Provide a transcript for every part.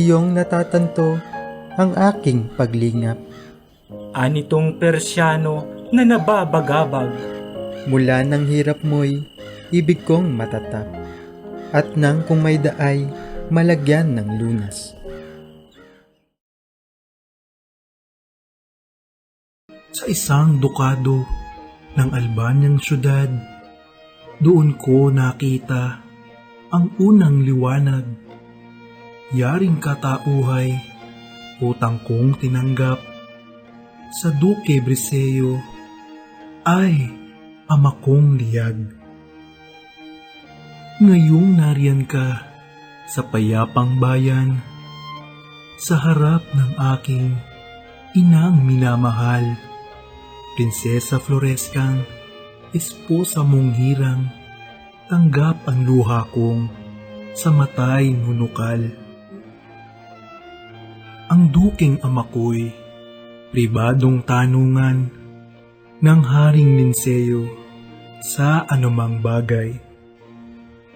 iyong natatanto ang aking paglingap. Anitong Persyano na nababagabag. Mula ng hirap mo'y ibig kong matatap. At nang kung may daay, malagyan ng lunas. Sa isang dukado ng Albanyang syudad, doon ko nakita ang unang liwanag. Yaring katauhay, utang kong tinanggap. Sa Duque Briseo, ay ama kong liyag. Ngayong nariyan ka sa payapang bayan, sa harap ng aking inang minamahal. Prinsesa Florescang, esposa mong hirang, tanggap ang luha kong sa matay nunukal. Ang duking ama ko'y pribadong tanungan ng Haring Linseo sa anumang bagay.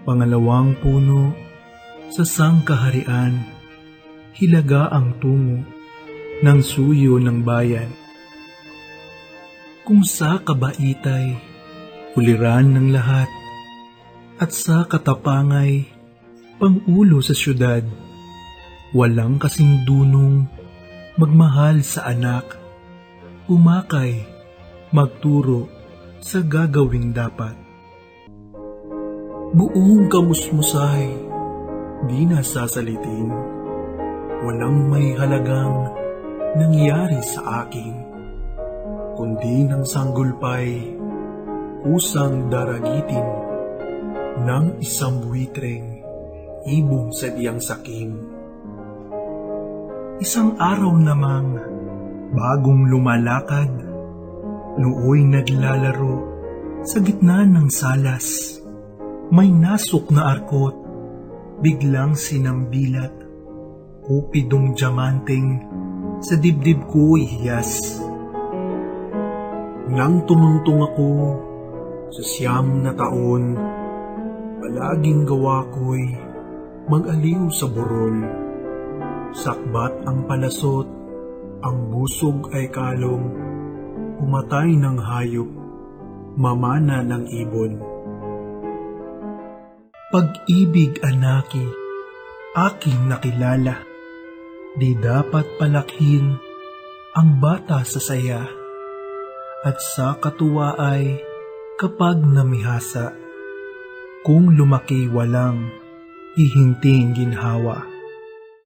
Pangalawang puno sa sangkaharian, hilaga ang tungo ng suyo ng bayan kung sa kabaitay, uliran ng lahat, at sa katapangay, pangulo sa syudad, walang kasing dunong, magmahal sa anak, umakay, magturo sa gagawing dapat. Buong kamusmusay, di nasasalitin, walang may halagang nangyari sa akin kundi ng sanggulpay, kusang daragitin ng isang buitreng ibong sa diyang sakim. Isang araw namang bagong lumalakad, nooy naglalaro sa gitna ng salas. May nasok na arkot, biglang sinambilat, kupidong diamanteng sa dibdib ko'y hiyas. Nang tumuntong ako sa siyam na taon, palaging gawa ko'y mag-aliw sa burol. Sakbat ang palasot, ang busog ay kalong, pumatay ng hayop, mamana ng ibon. Pag-ibig anaki, aking nakilala, di dapat palakhin ang bata sa saya at sa katuwa ay kapag namihasa, kung lumaki walang ihinting ginhawa.